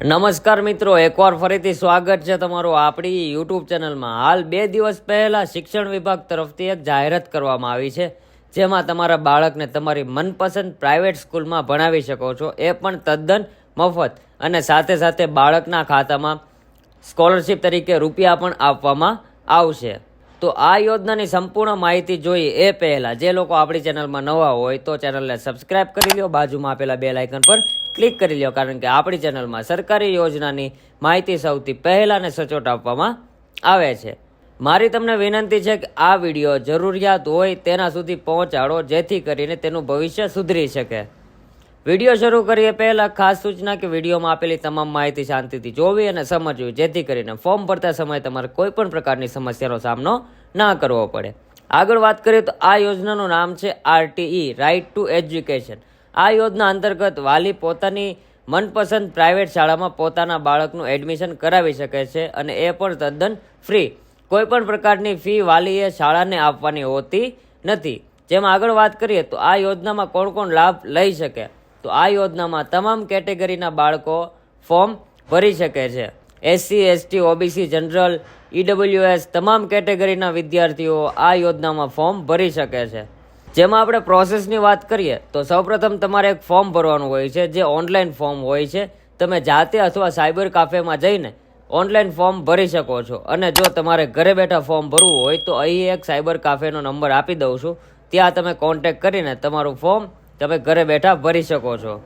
નમસ્કાર મિત્રો, એકવાર ફરીથી સ્વાગત છે તમારું આપણી યુટ્યુબ ચેનલમાં. હાલ બે દિવસ પહેલાં શિક્ષણ વિભાગ તરફથી એક જાહેરાત કરવામાં આવી છે, જેમાં તમારા બાળકને તમારી મનપસંદ પ્રાઇવેટ સ્કૂલમાં ભણાવી શકો છો. એ પણ તદ્દન મફત અને સાથે સાથે બાળકના ખાતામાં સ્કોલરશિપ તરીકે રૂપિયા પણ આપવામાં આવશે. તો આ યોજનાની સંપૂર્ણ માહિતી જોઈએ એ પહેલાં, જે લોકો આપણી ચેનલમાં નવા હોય તો ચેનલને સબસ્ક્રાઇબ કરી લો બાજુમાં આપેલા બે લાઇકન પર ક્લિક કરી લો કારણ કે આપણી ચેનલમાં સરકારી યોજનાની માહિતી સૌથી પહેલાં અને સચોટ આપવામાં આવે છે. મારી તમને વિનંતી છે કે આ વીડિયો જરૂરિયાત હોય તેના સુધી પહોંચાડો, જેથી કરીને તેનું ભવિષ્ય સુધરી શકે. વીડિયો શરૂ કરીએ પહેલાં ખાસ સૂચના કે વિડીયોમાં આપેલી તમામ માહિતી શાંતિથી જોવી અને સમજવી, જેથી કરીને ફોર્મ ભરતા સમયે તમારે કોઈ પણ પ્રકારની સમસ્યાનો સામનો ના કરવો પડે. આગળ વાત કરીએ તો આ યોજનાનું નામ છે આરટીઈ રાઇટ ટુ એજ્યુકેશન આ યોજના અંતર્ગત વાલી પોતાની મનપસંદ પ્રાઇવેટ શાળામાં પોતાના બાળકનું એડમિશન કરાવી શકે છે અને એ પણ તદ્દન ફ્રી. કોઈપણ પ્રકારની ફી વાલીએ શાળાને આપવાની હોતી નથી. જેમ આગળ વાત કરીએ તો આ યોજનામાં કોણ કોણ લાભ લઈ શકે? તો આ યોજનામાં તમામ કેટેગરીના બાળકો ફોર્મ ભરી શકે છે. SC, ST, OBC, general, EWS, તમામ કેટેગરીના વિદ્યાર્થીઓ આ યોજનામાં ફોર્મ ભરી શકે છે. જેમાં આપણે પ્રોસેસની વાત કરીએ, તો સૌપ્રથમ તમારે એક ફોર્મ ભરવાનું હોય છે, જે ઓનલાઈન ફોર્મ હોય છે. તમે જાતે અથવા સાયબર કાફેમાં જઈને ઓનલાઈન ફોર્મ ભરી શકો છો. અને જો તમારે ઘરે બેઠા ફોર્મ ભરવું હોય, તો અહીં એક સાયબર કાફેનો નંબર આપી દઉં છું. ત્યાં તમે કોન્ટેક કરીને તમારું ફોર્મ તમે ઘરે બેઠા ભરી શકો છો.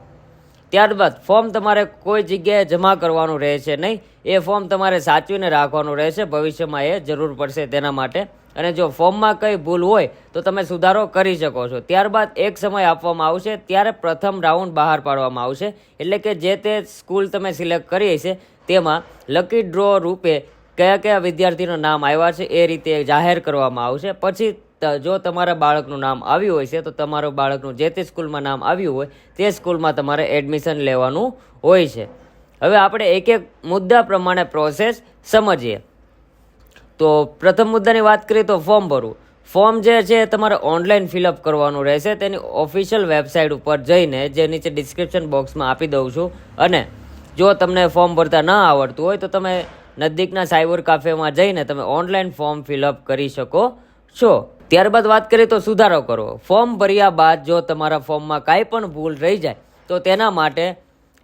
ત્યારબાદ ફોર્મ તમારે કોઈ જગ્યાએ જમા કરવાનું રહેશે નહીં. એ ફોર્મ તમારે સાચવીને રાખવાનું રહેશે. ભવિષ્યમાં એ જરૂર પડશે તેના માટે. અને જો ફોર્મમાં કંઈ ભૂલ હોય, તો તમે સુધારો કરી શકો છો. ત્યારબાદ એક સમય આપવામાં આવશે, ત્યારે પ્રથમ રાઉન્ડ બહાર પાડવામાં આવશે. એટલે કે જે તે સ્કૂલ તમે સિલેક્ટ કરી હશે, તેમાં લકી ડ્રો રૂપે કયા કયા વિદ્યાર્થીનું નામ આવ્યા છે એ રીતે જાહેર કરવામાં આવશે. પછી જો તમારા બાળકનું નામ આવ્યું હોય છે, તો તમારું બાળકનું જે તે સ્કૂલમાં નામ આવ્યું હોય, તે સ્કૂલમાં તમારે એડમિશન લેવાનું હોય છે. હવે આપણે એક એક મુદ્દા પ્રમાણે પ્રોસેસ સમજીએ. તો પ્રથમ મુદ્દાની વાત કરીએ તો ફોર્મ ભરવું. ફોર્મ જે છે તમારે ઓનલાઈન ફિલઅપ કરવાનું રહેશે, તેની ઓફિશિયલ વેબસાઇટ ઉપર જઈને જે નીચે ડિસ્ક્રિપ્શન બોક્સમાં આપી દઉં છું. અને જો તમને ફોર્મ ભરતા ન આવડતું હોય, તો તમે નજીકના સાયબર કાફેમાં જઈને તમે ઓનલાઈન ફોર્મ ફિલઅપ કરી શકો છો ત્યારબાદ વાત કરીએ તો સુધારો કરવો. ફોર્મ ભર્યા બાદ જો તમારા ફોર્મમાં કાંઈ પણ ભૂલ રહી જાય, તો તેના માટે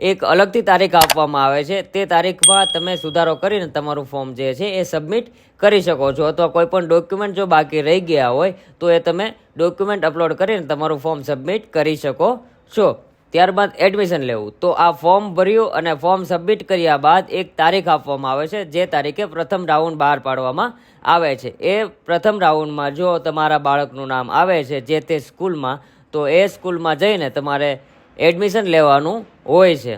એક અલગથી તારીખ આપવામાં આવે છે. તે તારીખમાં તમે સુધારો કરીને તમારું ફોર્મ જે છે એ સબમિટ કરી શકો છો. અથવા કોઈ પણ ડોક્યુમેન્ટ જો બાકી રહી ગયા હોય, તો એ તમે ડોક્યુમેન્ટ અપલોડ કરીને તમારું ફોર્મ સબમિટ કરી શકો છો. ત્યારબાદ એડમિશન લેવું. તો આ ફોર્મ ભર્યું અને ફોર્મ સબમિટ કર્યા બાદ એક તારીખ આપવામાં આવે છે, જે તારીખે પ્રથમ રાઉન્ડ બહાર પાડવામાં આવે છે. એ પ્રથમ રાઉન્ડમાં જો તમારા બાળકનું નામ આવે છે, જે તે સ્કૂલમાં, તો એ સ્કૂલમાં જઈને તમારે એડમિશન લેવાનું હોય છે.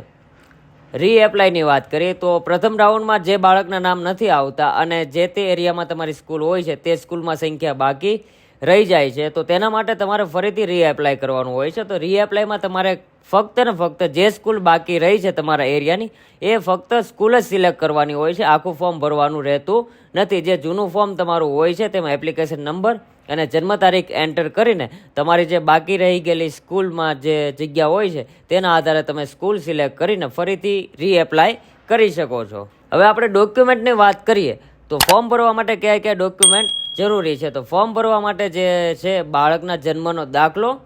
રીએપ્લાયની વાત કરીએ, તો પ્રથમ રાઉન્ડમાં જે બાળકના નામ નથી આવતા અને જે તે એરિયામાં તમારી સ્કૂલ હોય છે, તે સ્કૂલમાં સંખ્યા બાકી રહી જાય છે, તો તેના માટે તમારે ફરીથી રીએપ્લાય કરવાનું હોય છે. તો રીએપ્લાયમાં તમારે ફક્ત ને ફક્ત જે સ્કૂલ બાકી રહી છે તમારા એરિયાની એ ફક્ત સ્કૂલ જ સિલેક્ટ કરવાની હોય છે. આખું ફોર્મ ભરવાનું રહેતું નથી. જે જૂનું ફોર્મ તમારું હોય છે, તેમાં એપ્લિકેશન નંબર અને જન્મ તારીખ એન્ટર કરીને તમારી જે બાકી રહી ગયેલી સ્કૂલમાં જે જગ્યા હોય છે, તેના આધારે તમે સ્કૂલ સિલેક્ટ કરીને ફરીથી રીએપ્લાય કરી શકો છો. હવે આપણે ડોક્યુમેન્ટની વાત કરીએ, તો ફોર્મ ભરવા માટે કયા કયા ડોક્યુમેન્ટ જરૂરી છે. તો ફોર્મ ભરવા માટે જે છે, બાળકના જન્મનો દાખલો,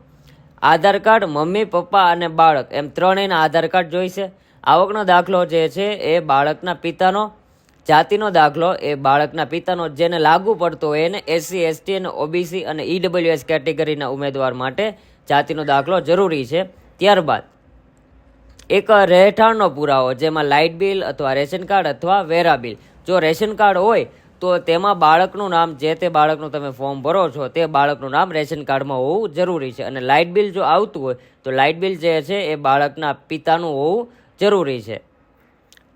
આધાર કાર્ડ, મમ્મી, પપ્પા અને બાળક. એમ ત્રણેયના આધાર કાર્ડ જોઈશે. આવકનો દાખલો જે છે, એ બાળકના પિતાનો, જાતિનો દાખલો, એ બાળકના પિતાનો જેને લાગુ પડતો હોય એને એસસી એસટી અને ઓબીસી અને ઈડબ્લ્યુએસ કેટેગરીના ઉમેદવાર માટે જાતિનો દાખલો જરૂરી છે. ત્યારબાદ, એક રહેઠાણનો પુરાવો, જેમાં લાઇટ બિલ અથવા રેશન કાર્ડ અથવા વેરા બિલ. જો રેશન કાર્ડ હોય તો તેમાં બાળકનું નામ, જે તે બાળકનું તમે ફોર્મ ભરો છો, તે બાળકનું નામ રેશન કાર્ડમાં હોવું જરૂરી છે. અને લાઇટ બિલ જો આવતું હોય, તો લાઇટ બિલ જે છે, એ બાળકના પિતાનું હોવું જરૂરી છે.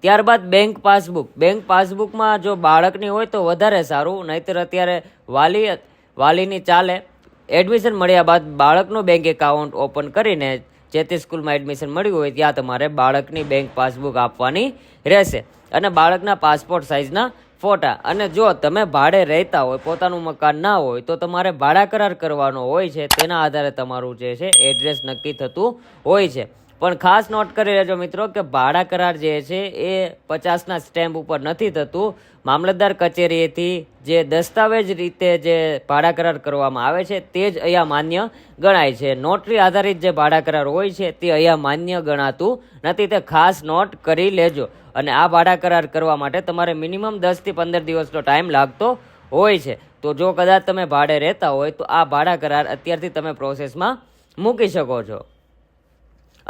ત્યારબાદ બેંક પાસબુક. બેંક પાસબુકમાં જો બાળકની હોય તો વધારે સારું, નહીતર અત્યારે વાલી, વાલીની ચાલે. એડમિશન મળ્યા બાદ બાળકનું બેંક એકાઉન્ટ ઓપન કરીને જે તે સ્કૂલમાં એડમિશન મળ્યું હોય, ત્યાં તમારે બાળકની બેંક પાસબુક આપવાની રહેશે. અને બાળકના પાસપોર્ટ સાઇઝના ફોટા. અને જો તમે ભાડે રહેતા હોય, પોતાનું મકાન ના હોય, તો તમારે ભાડા કરાર કરવાનો હોય છે. તેના આધારે તમારું જે છે એડ્રેસ નક્કી થતું હોય છે. પણ ખાસ નોટ કરી લેજો મિત્રો કે ભાડા કરાર જે છે એ પચાસના સ્ટેમ્પ ઉપર નથી થતું. મામલતદાર કચેરીએથી જે દસ્તાવેજ રીતે જે ભાડા કરાર કરવામાં આવે છે તે જ અહીંયા માન્ય ગણાય છે. નોટરી આધારિત જે ભાડા કરાર હોય છે તે અહીંયા માન્ય ગણાતું નથી. તે ખાસ નોટ કરી લેજો અને આ ભાડા કરાર કરવા માટે તમારે મિનિમમ દસથી પંદર દિવસનો ટાઈમ લાગતો હોય છે. તો જો કદાચ તમે ભાડે રહેતા હોય તો આ ભાડા કરાર અત્યારથી તમે પ્રોસેસમાં મૂકી શકો છો.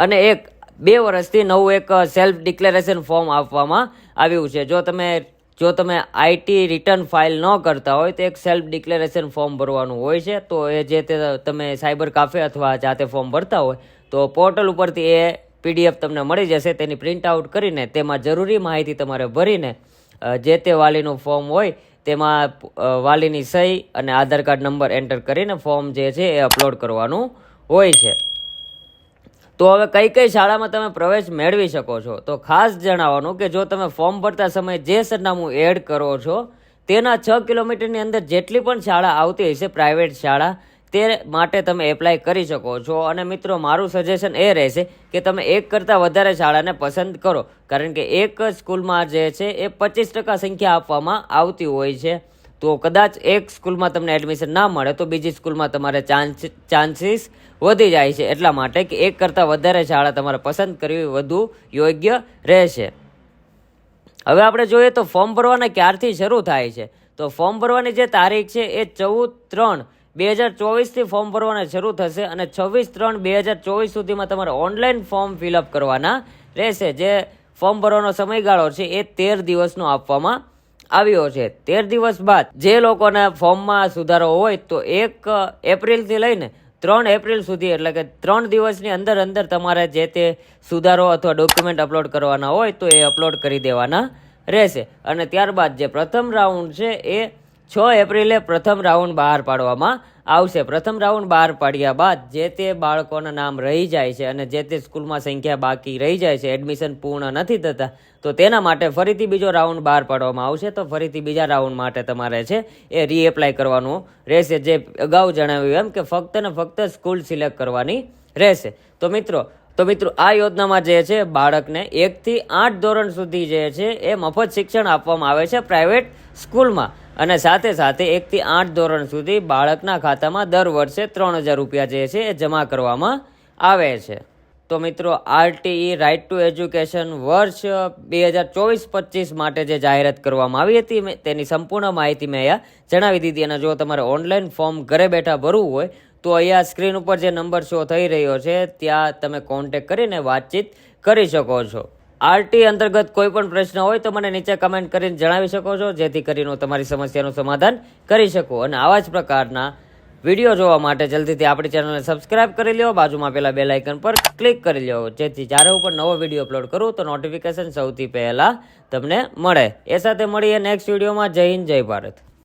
અને એક, બે વર્ષથી નવું એક સેલ્ફ ડિક્લેરેશન ફોર્મ આપવામાં આવ્યું છે. જો તમે જો તમે આઈટી રિટર્ન ફાઇલ ન કરતા હોય, તો એક સેલ્ફ ડિક્લેરેશન ફોર્મ ભરવાનું હોય છે. તો એ જે તે, તમે સાયબર કાફે અથવા જાતે ફોર્મ ભરતા હોય, તો પોર્ટલ ઉપરથી એ પીડીએફ તમને મળી જશે. તેની પ્રિન્ટ આઉટ કરીને, તેમાં જરૂરી માહિતી તમારે ભરીને જે તે વાલીનું ફોર્મ હોય, તેમાં વાલીની સહી અને આધાર કાર્ડ નંબર એન્ટર કરીને ફોર્મ જે છે એ અપલોડ કરવાનું હોય છે. તો હવે કઈ કઈ શાળામાં તમે પ્રવેશ મેળવી શકો છો? તો ખાસ જણાવવાનું કે જો તમે ફોર્મ ભરતા સમયે જે સરનામું એડ કરો છો, તેના છ કિલોમીટરની અંદર જેટલી પણ શાળા આવતી હશે પ્રાઇવેટ શાળા, તે માટે તમે એપ્લાય કરી શકો છો. અને મિત્રો, મારું સજેશન એ રહેશે કે તમે એક કરતાં વધારે શાળાને પસંદ કરો. કારણ કે એક સ્કૂલમાં જે છે, એ પચીસ ટકા સંખ્યા આપવામાં આવતી હોય છે. તો કદાચ એક સ્કૂલમાં તમને એડમિશન ના મળે, તો બીજી સ્કૂલમાં તમારે ચાન્સ ચાન્સીસ વધી જાય છે. એટલા માટે કે એક કરતાં વધારે શાળા તમારે પસંદ કરવી વધુ યોગ્ય રહેશે. હવે આપણે જોઈએ તો ફોર્મ ભરવાના ક્યારથી શરૂ થાય છે? તો ફોર્મ ભરવાની જે તારીખ છે એ ચૌદ ત્રણ બે હજાર ચોવીસથી ફોર્મ ભરવાના શરૂ થશે અને છવ્વીસ ત્રણ બે હજાર ચોવીસ સુધીમાં તમારે ઓનલાઈન ફોર્મ ફિલઅપ કરવાના રહેશે. જે ફોર્મ ભરવાનો સમયગાળો છે એ તેર દિવસનો આપવામાં આવ્યો છે. તેર દિવસ બાદ જે લોકોના ફોર્મમાં સુધારો હોય તો એક એપ્રિલથી લઈને ત્રણ એપ્રિલ સુધી, એટલે કે ત્રણ દિવસની અંદર અંદર તમારે જે તે સુધારો અથવા ડોક્યુમેન્ટ અપલોડ કરવાના હોય તો એ અપલોડ કરી દેવાના રહેશે. અને ત્યારબાદ જે પ્રથમ રાઉન્ડ છે એ છ એપ્રિલે પ્રથમ રાઉન્ડ બહાર પાડવામાં આવશે. પ્રથમ રાઉન્ડ બહાર પાડ્યા બાદ જે તે બાળકોના નામ રહી જાય છે અને જે તે સ્કૂલમાં સંખ્યા બાકી રહી જાય છે, એડમિશન પૂર્ણ નથી થતા, તો તેના માટે ફરીથી બીજો રાઉન્ડ બહાર પાડવામાં આવશે. તો ફરીથી બીજા રાઉન્ડ માટે તમારે છે એ રીએપ્લાય કરવાનું રહેશે. જે અગાઉ જણાવ્યું એમ કે ફક્ત ને ફક્ત સ્કૂલ સિલેક્ટ કરવાની રહેશે. તો મિત્રો તો મિત્રો, આ યોજનામાં જે છે બાળકને એકથી આઠ ધોરણ સુધી જે છે એ મફત શિક્ષણ આપવામાં આવે છે પ્રાઇવેટ સ્કૂલમાં. અને સાથે સાથે એકથી આઠ ધોરણ સુધી બાળકના ખાતામાં દર વર્ષે ત્રણ હજાર રૂપિયા જે છે એ જમા કરવામાં આવે છે. તો મિત્રો, આરટીઈ રાઇટ ટુ એજ્યુકેશન વર્ષ બે હજાર ચોવીસ પચીસ માટે જે જાહેરાત કરવામાં આવી હતી તેની સંપૂર્ણ માહિતી મેં અહીંયા જણાવી દીધી અને જો તમારે ઓનલાઈન ફોર્મ ઘરે બેઠા ભરવું હોય, તો અહીંયા સ્ક્રીન ઉપર જે નંબર શો થઈ રહ્યો છે, ત્યાં તમે કોન્ટેક કરીને વાતચીત કરી શકો છો. આરટી અંતર્ગત કોઈ પણ પ્રશ્ન હોય તો મને નીચે કમેન્ટ કરીને જણાવી શકો છો. જેથી કરીને હું તમારી સમસ્યાનું સમાધાન કરી શકું. અને આવા જ પ્રકારના વીડિયો જોવા માટે જલ્દીથી આપણી ચેનલને સબસ્ક્રાઇબ કરી લ્યો. બાજુમાં પેલા બેલ આઇકન પર ક્લિક કરી લ્યો. જેથી જ્યારે હું પણ નવો વીડિયો અપલોડ કરું તો નોટિફિકેશન સૌથી પહેલાં તમને મળે. એ સાથે મળીએ નેક્સ્ટ વિડીયોમાં. જય હિન્દ, જય ભારત.